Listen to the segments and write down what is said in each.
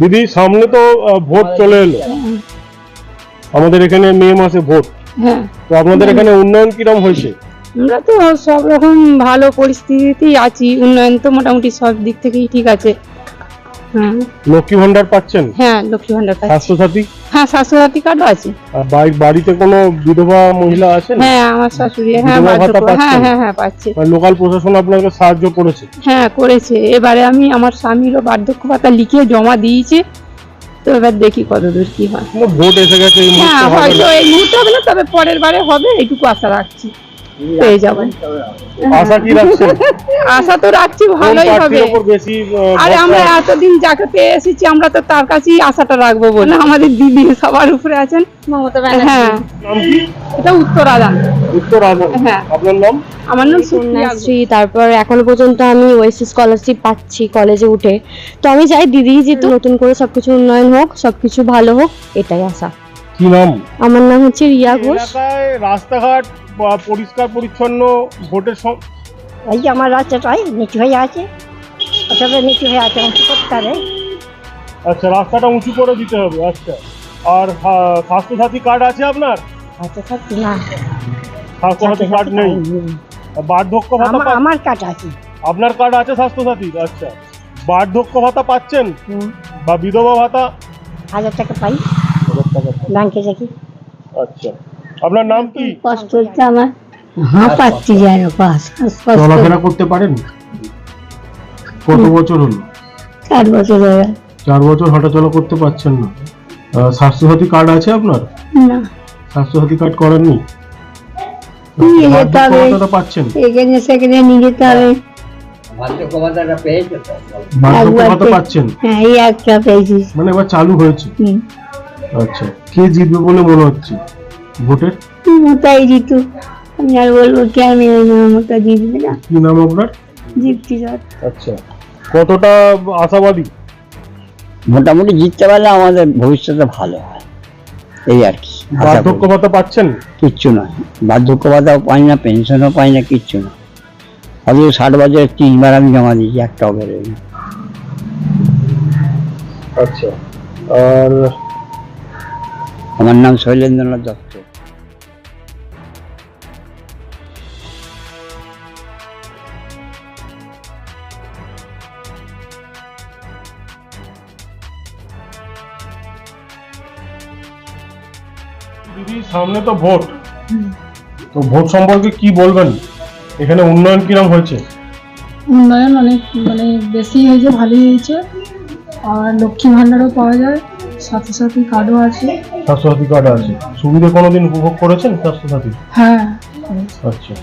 দিদি সামনে তো ভোট চলে এলো। আমাদের এখানে মে মাসে ভোট। হ্যাঁ। তো আপনাদের এখানে উন্নয়ন কিরম হয়েছে? আমরা তো সব রকম ভালো পরিস্থিতিতেই আছি। উন্নয়ন তো মোটামুটি সব দিক থেকেই ঠিক আছে। লক্ষ্মী ভান্ডার পাচ্ছেন? হ্যাঁ লক্ষ্মী ভান্ডার পাচ্ছি। স্বাস্থ্যসাথী? হ্যাঁ স্বাস্থ্যসাথী কার্ডও আছে। আর বাড়িতে কোনো বিধবা মহিলা আছেন হ্যাঁ আমার শাশুড়ি হ্যাঁ হ্যাঁ হ্যাঁ হ্যাঁ পাচ্ছে। লোকাল প্রশাসন আপনাকে সাহায্য করেছে? হ্যাঁ করেছে। এবারে আমি আমার স্বামীরও বার্ধক্য ভাতা লিখে জমা দিয়েছি। তো এবার দেখি কতদূর কি হয়। ভোট এসে গেছে হ্যাঁ হয়তো এই মুহূর্তে হবে না তবে পরের বারে হবে এইটুকু আশা রাখছি। পেয়ে যাব। আশা কি রাখছেন? আশা তো রাখছি ভালোই হবে। আরে আমরা এতদিন যাকে পেয়ে এসেছি আমরা তো তার কাছেই আশাটা রাখব বলে। আমাদের দিদি সবার উপরে আছেন। মমতা হ্যাঁ। এটা উত্তর আদান। হ্যাঁ। আপনার নাম? আমার নাম কন্যাশ্রী তারপর এখনও পর্যন্ত আমি ওয়েসি স্কলারশিপ পাচ্ছি কলেজে উঠে। তো আমি চাই দিদি যে যেহেতু নতুন করে সবকিছু উন্নয়ন হোক সবকিছু ভালো হোক এটাই আশা। কি নাম? আমার নাম হচ্ছে রিয়া ঘোষ। রাস্তাঘাট পরিষ্কার পরিচ্ছন্ন ভোটের এই যে আমার রাস্তাটাই নিচু হয়ে আছে। ওসবে নিচু হয়ে আছে উঁচু করতে হবে। আচ্ছা রাস্তাটা উঁচু করে দিতে হবে আচ্ছা। আর স্বাস্থ্যসাথী কার্ড আছে আপনার? সত্যি না। স্বাস্থ্যসাথী কার্ড নেই। বার্ধক্য ভাতা আমার কাজ আছে। আপনার কার্ড আছে স্বাস্থ্যসাথী আচ্ছা। বার্ধক্য ভাতা পাচ্ছেন? বা বিধবা ভাতা? হাজার টাকা পাই। ব্যাংকে দেখি আচ্ছা। আপনার নাম কি? কষ্ট হচ্ছে আমার। হ্যাঁ পাচ্ছি যেন পাস চলাফেরা করতে পারেন? কত বছর হলো? চার বছর হয়ে চার বছর হাঁটাচলা করতে পারছেন না। স্বাস্থ্যসাথী কার্ড আছে আপনার? না। স্বাস্থ্যসাথী কার্ড করেননি? নিয়ে যেতে হবে। পাচ্ছেন? এখানে সেখানে নিয়ে যেতে হবে। পাচ্ছেন? হ্যাঁ এই একটা পেয়েছি। মানে এবার চালু হয়েছে? আচ্ছা কে জিতবে বলে মনে হচ্ছে? ভোটের? মোটাই জিতু। আমি আর বলব কি আমি মোটা জিতবে না? কি নাম আপনার? জিতছি আচ্ছা। কতটা আশাবাদী? মোটামুটি জিততে পারলে আমাদের ভবিষ্যতে ভালো হয়। এই আর কি বার্ধক্য। ভাতা পাচ্ছেন? কিচ্ছু নয়। বার্ধক্য ভাতাও পাই না পেনশনও পাই না কিচ্ছু না। অথচ ষাট বছর তিনবার আমি জমা দিয়েছি একটাও বেরোয়নি আচ্ছা। আর আমার নাম শৈলেন্দ্রনাথ দত্ত। দিদি সামনে তো ভোট। তো ভোট সম্পর্কে কি বলবেন? এখানে উন্নয়ন কিরম হয়েছে? উন্নয়ন অনেক মানে বেশি হয়েছে ভালোই হয়েছে। আর লক্ষ্মী ভাণ্ডারও পাওয়া যায় সাথে সাথে কার্ডও আছে। স্বাস্থ্যসাথী কার্ড আছে। সুবিধা কোনোদিন উপভোগ করেছেন স্বাস্থ্যসাথী? হ্যাঁ। আচ্ছা।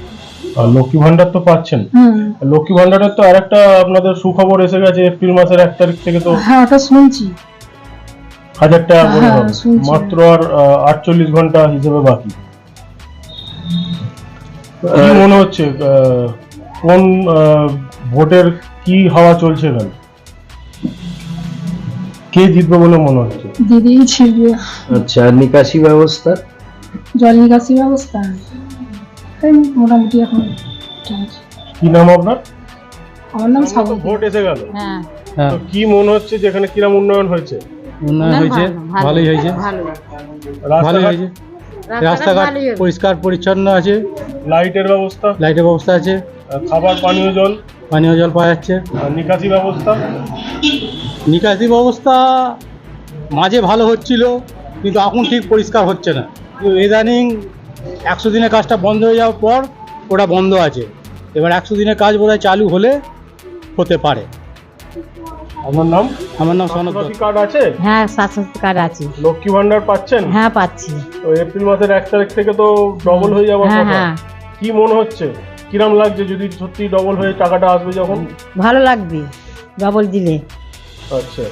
আর লক্ষ্মী ভান্ডার তো পাচ্ছেন। হুম। লক্ষ্মী ভান্ডারের তো আরেকটা আপনাদের সুখবর এসে গেছে এপ্রিল মাসের এক তারিখ থেকে তো হ্যাঁ ওটা শুনছি। হাজার টাকা করে হ্যাঁ, হবে মাত্র আর আটচল্লিশ ঘণ্টা হিসেবে বাকি। কি মনে হচ্ছে কোন ভোটের কি হাওয়া চলছে এখানে? কে জিতবে বলে মনে হচ্ছে? দিদি ছিড়বে আচ্ছা নিকাশি ব্যবস্থা? জল নিকাশি ব্যবস্থা? এই মোটামুটি এখন কি নাম আপনার? আমার নাম সাগর। ভোট এসে গেল। হ্যাঁ। কি মনে হচ্ছে যে এখানে কিরম উন্নয়ন হয়েছে? উন্নয়ন হয়েছে? ভালোই হয়েছে? ভালোই হয়েছে? রাস্তাঘাট পরিষ্কার পরিচ্ছন্ন আছে। লাইটের ব্যবস্থা? লাইটের ব্যবস্থা আছে। খাবার পানীয় জল? পানীয় জল পাওয়া যাচ্ছে। নিকাশি ব্যবস্থা? নিকাশি ব্যবস্থা মাঝে ভালো হচ্ছিল কিন্তু এখন ঠিক পরিষ্কার হচ্ছে না। কিন্তু ইদানিং একশো দিনের কাজটা বন্ধ হয়ে যাওয়ার পর ওটা বন্ধ আছে। এবার একশো দিনের কাজ বোধহয় চালু হলে হতে পারে। আমার নাম? আমার নাম দত্ত। কার্ড আছে? হ্যাঁ স্বাস্থ্য কার্ড আছে। লক্ষ্মী ভান্ডার পাচ্ছেন? হ্যাঁ পাচ্ছি। তো এপ্রিল মাসের এক তারিখ থেকে তো ডবল হয়ে যাওয়ার হ্যাঁ কথা। হ্যাঁ। কি মনে হচ্ছে? কিরম লাগছে যদি সত্যি ডবল হয়ে টাকাটা আসবে যখন? ভালো লাগবে ডবল দিলে। আচ্ছা।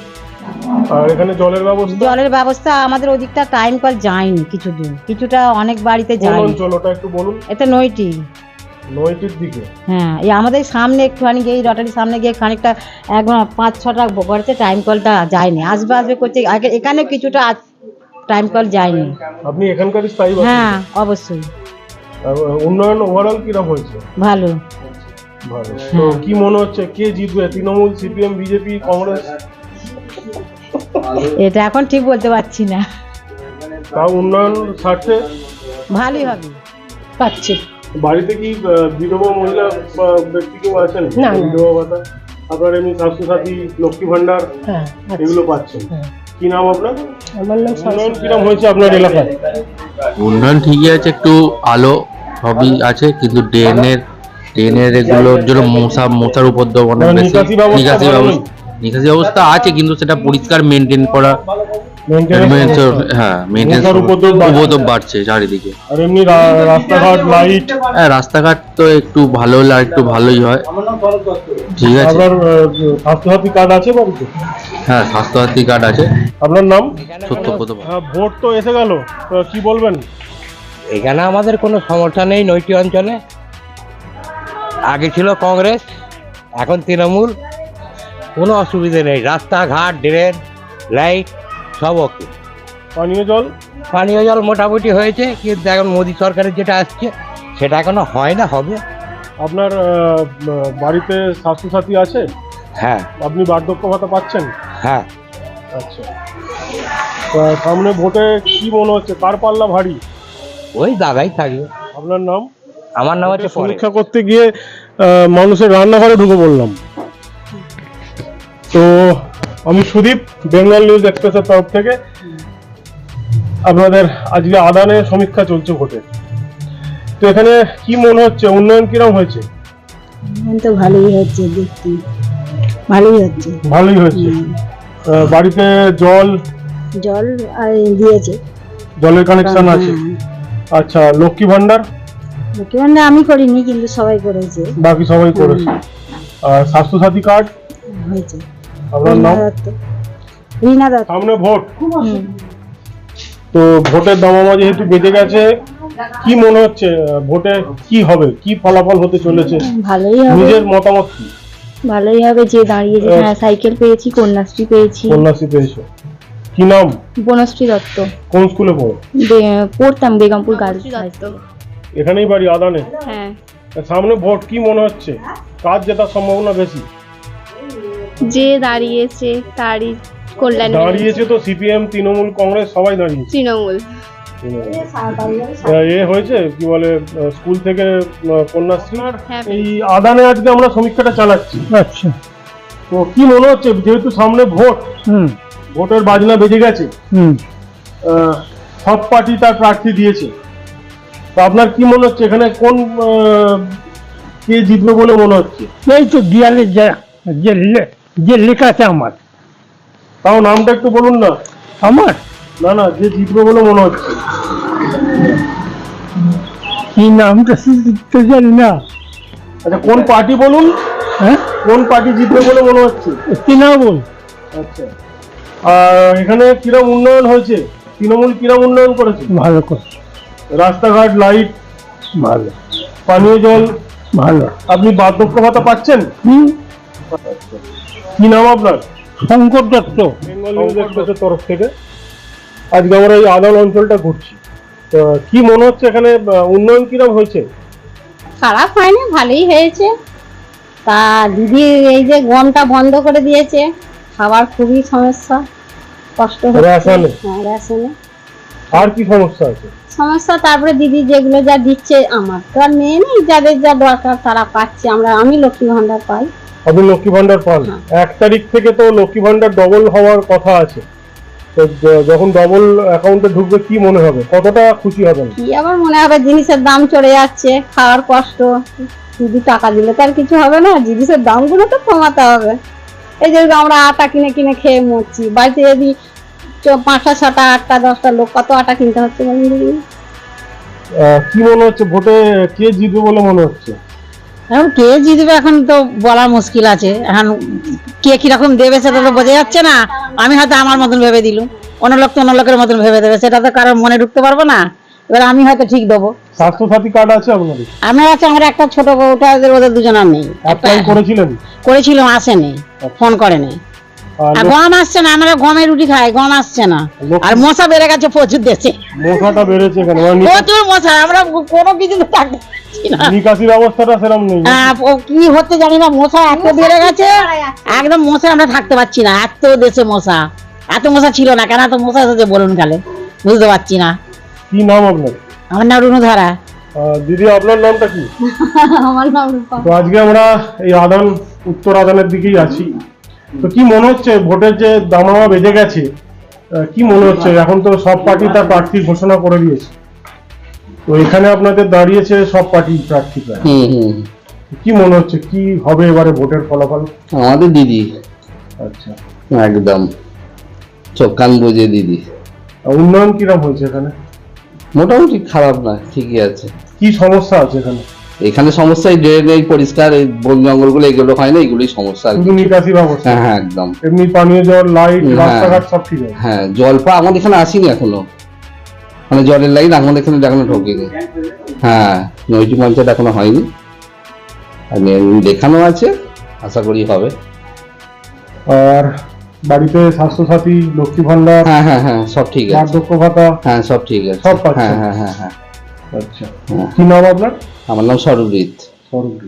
আর এখানে জলের ব্যবস্থা? জলের ব্যবস্থা আমাদের ওদিকটা টাইম কল যায়নি কিছুদিন। কিছুটা অনেক বাড়িতে কোন যায়নি। অঞ্চল? ওটা একটু বলুন। এতে নয়টি নয়টির দিকে। হ্যাঁ এই আমাদের সামনে একটুখানি গিয়ে এই রটারির সামনে গিয়ে খানিকটা একদম পাঁচ ছটা করেছে টাইম কলটা যায়নি। আসবে আসবে করছে আগে এখানে কিছুটা টাইম কল যায়নি। আপনি এখানকারই স্থায়ী হ্যাঁ অবশ্যই। উন্নয়ন ওভারঅল কিরম হয়েছে? ভালো। ভালো। তো কি মনে হচ্ছে কে জিতবে? Trinamool CPM BJP Congress? এটা এখন ঠিক বলতে পারছি না। তা উন্নয়ন স্বার্থে? ভালোই হবে। পাচ্ছি। বাড়িতে কি বিধবা মহিলা ব্যক্তি কেউ আছেন। বিধবা ভাতা? আপনার এমনি স্বাস্থ্যসাথী লক্ষ্মী ভান্ডার হ্যাঁ এগুলো পাচ্ছেন। হ্যাঁ। কি নাম আপনার? আমার নাম উন্নয়ন কিরম হয়েছে আপনার এলাকায়? উন্নয়ন ঠিকই আছে একটু আলো সবই আছে কিন্তু ড্রেনের ড্রেনের এগুলোর জন্য মশা মশার উপদ্রব অনেক মানে বেশি। নিকাশি ব্যবস্থা নিকাশি ব্যবস্থা আছে কিন্তু সেটা পরিষ্কার মেনটেন করা হ্যাঁ উপদ্রব বাড়ছে। চারিদিকে। আর এমনি রাস্তাঘাট লাইট হ্যাঁ রাস্তাঘাট তো একটু ভালো একটু ভালোই হয়। ঠিক আছে। আপনার স্বাস্থ্যসাথী কার্ড আছে বাড়িতে? হ্যাঁ স্বাস্থ্যসাথী কার্ড আছে। আপনার নাম? সত্যপদ হ্যাঁ ভোট তো এসে গেল। তো কি বলবেন? এখানে আমাদের কোনো সমস্যা নেই নৈটি অঞ্চলে। আগে ছিল কংগ্রেস এখন তৃণমূল। কোনো অসুবিধে নেই। রাস্তাঘাট ড্রেন লাইট সব ওকে। পানীয় জল? পানীয় জল মোটামুটি হয়েছে কিন্তু এখন মোদী সরকারের যেটা আসছে সেটা এখনও হয় না হবে। আপনার আহ, বাড়িতে স্বাস্থ্যসাথী আছে? হ্যাঁ। আপনি বার্ধক্য ভাতা পাচ্ছেন? হ্যাঁ। আচ্ছা। তা সামনে ভোটে কি মনে হচ্ছে? কার পাল্লা ভারী? ওই দাদাই থাকবে। আপনার নাম? আমার নাম হচ্ছে পরে। সমীক্ষা করতে গিয়ে আহ, মানুষের রান্নাঘরে ঢুকে পড়লাম। তো আমি সুদীপ বেঙ্গল নিউজ এক্সপ্রেসের তরফ থেকে। আপনাদের আজকে আদানে সমীক্ষা চলছে ভোটে। তো এখানে কি মনে হচ্ছে? উন্নয়ন কিরম হয়েছে? তো ভালোই হচ্ছে দেখতে ভালোই হচ্ছে। ভালোই হয়েছে। বাড়িতে জল? জল দিয়েছে। জলের কানেকশন আছে? আচ্ছা লক্ষ্মী ভান্ডার মুখ্যমন্ত্রী আমি করিনি কিন্তু সবাই করেছে। বাকি সবাই করেছে। আর স্বাস্থ্যসাথী কার্ড? হয়েছে। আপনার নাম? রিনা দত্ত। সামনে ভোট। তো ভোটের দামামা যেহেতু বেজে গেছে কি মনে হচ্ছে ভোটে কি হবে? কি ফলাফল হতে চলেছে? ভালোই হবে। নিজের মতামত কি? ভালোই হবে যে দাঁড়িয়েছে হ্যাঁ সাইকেল পেয়েছি কন্যাশ্রী পেয়েছি। কন্যাশ্রী পেয়েছ। কি নাম? বনশ্রী দত্ত। কোন স্কুলে পড়ো? পড়তাম বেগমপুর গার্লস হাই এখানেই বাড়ি আদানে? হ্যাঁ। সামনে ভোট কি মনে হচ্ছে? কাজ জেতার সম্ভাবনা বেশি? যে দাঁড়িয়েছে তারই কল্যাণ দাঁড়িয়েছে তো সিপিএম তৃণমূল কংগ্রেস সবাই দাঁড়িয়েছে। তৃণমূল। এ হয়েছে কি বলে স্কুল থেকে কন্যাশ্রী। হ্যাঁ। এই আদানে আজকে আমরা সমীক্ষাটা চালাচ্ছি। আচ্ছা। তো কি মনে হচ্ছে যেহেতু সামনে ভোট হুম। ভোটের বাজনা বেজে গেছে হুম। সব পার্টি তার প্রার্থী দিয়েছে। তো আপনার কি মনে হচ্ছে এখানে কোন কে জিতবে বলে মনে হচ্ছে? এই তো দেয়ালে যা যে লেখা আছে আমার। তাও নামটা একটু বলুন না। আমার? না না যে বলে মনে হচ্ছে। কি নামটা তো জানি না। আচ্ছা কোন পার্টি বলুন? হ্যাঁ? কোন পার্টি জিতবে বলে মনে হচ্ছে? তৃণমূল আচ্ছা। আর এখানে কিরম উন্নয়ন হয়েছে? তৃণমূল কিরম উন্নয়ন করেছে? ভালো করছে রাস্তাঘাট লাইট ভালো। পানীয় জল ভালো। আপনি বার্ধক্য ভাতা পাচ্ছেন? হুম। কি নাম আপনার? শঙ্কর দত্ত। বেঙ্গল নিউজ এক্সপ্রেসের তরফ থেকে। আজকে আমরা এই আদাল অঞ্চলটা ঘুরছি। তো কি মনে হচ্ছে এখানে উন্নয়ন কীরকম হয়েছে? খারাপ হয়নি ভালোই হয়েছে। তা দিদি এই যে গমটা বন্ধ করে দিয়েছে খাবার খুবই সমস্যা। কষ্ট হচ্ছে। রেশনে? হ্যাঁ আর কি সমস্যা আছে? সমস্যা তারপরে দিদি যেগুলো যা দিচ্ছে আমার তো আর মেয়ে নেই যাদের যা দরকার তারা পাচ্ছে। আমরা আমি লক্ষ্মী ভান্ডার পাই। আপনি লক্ষ্মী ভান্ডার পান? এক তারিখ থেকে তো লক্ষ্মী ভান্ডার ডবল হওয়ার কথা আছে। তো যখন ডবল অ্যাকাউন্টে ঢুকবে কি মনে হবে? কতটা খুশি হবেন? কি আবার মনে হবে? জিনিসের দাম চড়ে যাচ্ছে খাওয়ার কষ্ট। দিদি টাকা দিলে তো আর কিছু হবে না জিনিসের দামগুলো তো কমাতে হবে। এই যে আমরা আটা কিনে কিনে খেয়ে মরছি। বাড়িতে যদি পাঁচটা ছটা আটটা দশটা লোক কত আটা কিনতে হচ্ছে বলুন দিদি কি মনে হচ্ছে? ভোটে কে জিতবে বলে মনে হচ্ছে? এখন কে জিতবে এখন তো বলা মুশকিল আছে। এখন কে কীরকম দেবে সেটা তো বোঝা যাচ্ছে না। আমি হয়তো আমার মতন ভেবে দিলুম। অন্য লোক তো অন্য লোকের মতন ভেবে দেবে। সেটা তো কারোর মনে ঢুকতে পারব না। এবার আমি হয়তো ঠিক দেবো। স্বাস্থ্যসাথী কার্ড আছে আপনাদের? আমার আছে আমার একটা ছোট বউটা ওদের দুজনের নেই। অ্যাপ্লাই করেছিলেন? করেছিলাম আসেনি। ফোন করেনি। গম আসছে না আমরা গমের রুটি খাই গম আসছে না। আর মশা বেড়ে গেছে প্রচুর দেশে। মশাটা বেড়েছে এখানে মানে প্রচুর মশা আমরা কোনো কিছু তো থাকতে পারছি না। নিকাশি ব্যবস্থাটা সেরকম নেই। হ্যাঁ, কি হচ্ছে জানি না মশা এত বেড়ে গেছে একদম মশা আমরা থাকতে পারছি না এত দেশে মশা। এত মশা ছিল না কেন এত মশা এসেছে বলুন কালে বুঝতে পারছি না। কি নাম আপনার? আমার নাম রুনুধারা দিদি আপনার নামটা কি? আমার নাম রূপা। তো আজকে আমরা এই আদান উত্তর আদানের দিকেই আছি। তো কি মনে হচ্ছে ভোটের যে দামামা বেজে গেছে কি মনে হচ্ছে? এখন তো সব পার্টি তার প্রার্থী ঘোষণা করে দিয়েছে। তো এখানে আপনাদের দাঁড়িয়েছে সব পার্টি প্রার্থী কি মনে হচ্ছে? কি হবে এবারে ভোটের ফলাফল? আমাদের দিদি। আচ্ছা। একদম। চোখ কান বুঝে দিদি। উন্নয়ন কিরম হয়েছে এখানে? মোটামুটি খারাপ না ঠিকই আছে। কি সমস্যা আছে এখানে? এখানে সমস্যা এই পরিষ্কার এই বন জঙ্গলগুলো এগুলো হয় না এগুলোই সমস্যা আর কি। শুধু নিকাশি ব্যবস্থা। হ্যাঁ হ্যাঁ একদম। এমনি পানীয় জল লাইট হ্যাঁ। রাস্তাঘাট সব ঠিক আছে। হ্যাঁ জল পা আমাদের এখানে আসেনি এখনও। মানে জলের লাইন আমাদের এখানে এখনও ঢোকেনি হ্যাঁ নৈটি পঞ্চায়েত এখনও হয়নি। আর এমনি দেখানো আছে আশা করি হবে। আর বাড়িতে স্বাস্থ্যসাথী লক্ষ্মী ভান্ডার হ্যাঁ হ্যাঁ হ্যাঁ সব ঠিক আছে। বার্ধক্য ভাতা হ্যাঁ সব ঠিক আছে। সব পাচ্ছেন? হ্যাঁ হ্যাঁ হ্যাঁ হ্যাঁ। আচ্ছা। হ্যাঁ। কি নাম আপনার? আমার নাম সরবজিৎ সরবরী।